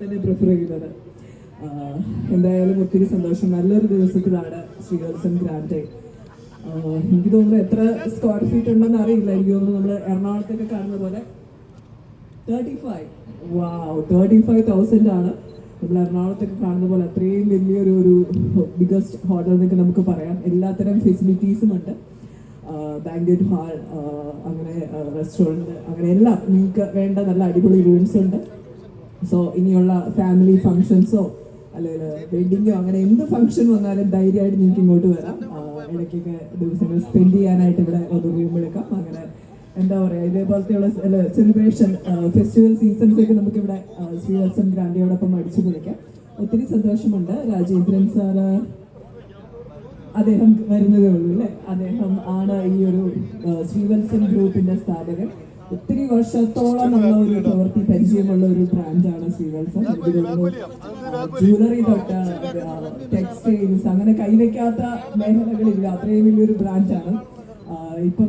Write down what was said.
തന്നെ പ്രിഫർ ചെയ്യുന്നത്. എന്തായാലും ഒത്തിരി സന്തോഷം. നല്ലൊരു ദിവസത്തിലാണ് ശ്രീവത്സൻ ഗ്രാൻഡേ. എനിക്ക് തോന്നുന്നു എത്ര സ്ക്വയർ ഫീറ്റ് ഉണ്ടെന്ന് അറിയില്ല. എനിക്ക് തോന്നുന്നു നമ്മൾ എറണാകുളത്തൊക്കെ കാണുന്ന പോലെ thirty five wow thirty five thousand ആണ്. നമ്മൾ എറണാകുളത്തൊക്കെ കാണുന്ന പോലെ അത്രയും വലിയൊരു ഒരു ബിഗസ്റ്റ് ഹോട്ടൽ എന്നൊക്കെ നമുക്ക് പറയാം. എല്ലാത്തരം ഫെസിലിറ്റീസും ഉണ്ട്. ബാങ്കറ്റ് ഹാൾ അങ്ങനെ റെസ്റ്റോറന്റ് അങ്ങനെ എല്ലാം നിങ്ങൾക്ക് വേണ്ട നല്ല അടിപൊളി റൂംസ് ഉണ്ട്. സോ ഇനിയുള്ള ഫാമിലി ഫങ്ഷൻസോ അല്ലെങ്കിൽ വെഡിങ്ങോ അങ്ങനെ എന്ത് ഫംഗ്ഷൻ വന്നാലും ധൈര്യമായിട്ട് നിങ്ങൾക്ക് ഇങ്ങോട്ട് വരാം. ഇടയ്ക്കൊക്കെ ദിവസങ്ങൾ സ്പെൻഡ് ചെയ്യാനായിട്ട് ഇവിടെ ഒരു റൂം എടുക്കാം. അങ്ങനെ എന്താ പറയുക ഇതേപോലത്തെയുള്ള സെലിബ്രേഷൻ ഫെസ്റ്റിവൽ സീസൺസ് ഒക്കെ നമുക്ക് ഇവിടെ ശ്രീവത്സൻ ഗ്രാൻഡിയോടൊപ്പം അടിച്ചു പൊളിക്കാം. ഒത്തിരി സന്തോഷമുണ്ട്. രാജേന്ദ്രൻ സാറ് അദ്ദേഹം വരുന്നതേ ഉള്ളൂ അല്ലേ? അദ്ദേഹം ആണ് ഈ ഒരു ശ്രീവത്സൻ ഗ്രൂപ്പിന്റെ സ്ഥാപകൻ. ഒത്തിരി വർഷത്തോളം ഉള്ള ഒരു പ്രവൃത്തി പരിചയമുള്ള ഒരു ബ്രാൻഡാണ് തോന്നുന്നു ജ്വല്ലറി തൊട്ട് ടെക്സ്റ്റൈൽസ് അങ്ങനെ കൈവയ്ക്കാത്ത മേഖലകളില്ല അത്രയും വലിയൊരു ബ്രാൻഡാണ് ഇപ്പം